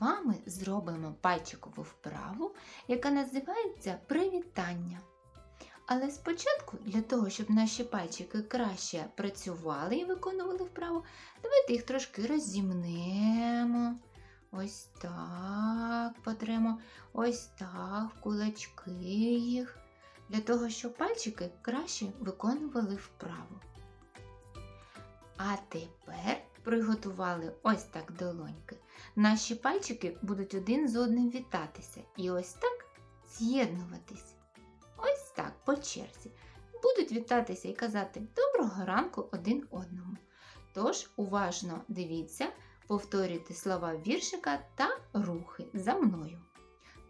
вами зробимо пальчикову вправу, яка називається привітання. Але спочатку, для того, щоб наші пальчики краще працювали і виконували вправу, давайте їх трошки розімнемо. Ось так потремо, ось так кулачки їх, для того, щоб пальчики краще виконували вправу. А тепер приготували ось так долоньки. Наші пальчики будуть один з одним вітатися і ось так з'єднуватись. Ось так по черзі. Будуть вітатися і казати доброго ранку один одному. Тож уважно дивіться, повторюйте слова віршика та рухи за мною.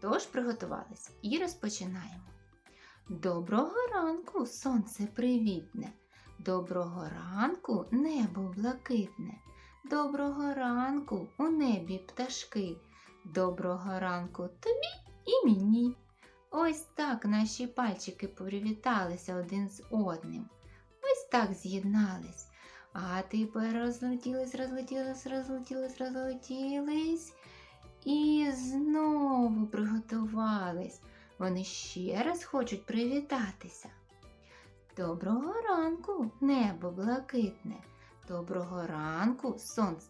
Тож приготувались і розпочинаємо. Доброго ранку, сонце привітне. Доброго ранку, небо блакитне. Доброго ранку, у небі пташки. Доброго ранку тобі і мені. Ось так наші пальчики привіталися один з одним. Ось так з'єднались. А тепер розлетілись, розлетілись, розлетілись, розлетілись. І знову приготувались. Вони ще раз хочуть привітатися. Доброго ранку, небо блакитне. Доброго ранку, сонце.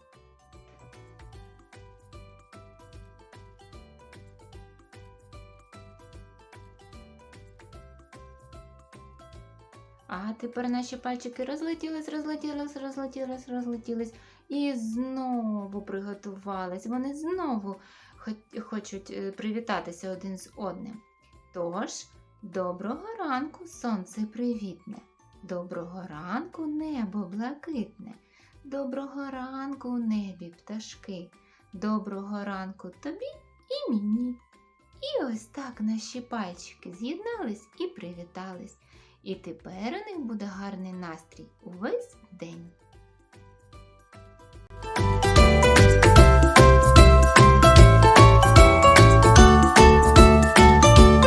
А тепер наші пальчики розлетілись, розлетілись, розлетілись, розлетілись і знову приготувались. Вони знову хочуть е, привітатися один з одним. Тож, доброго ранку, сонце привітне. Доброго ранку, небо блакитне. Доброго ранку, небі пташки. Доброго ранку тобі і мені. І ось так наші пальчики з'єднались і привітались. І тепер у них буде гарний настрій увесь день.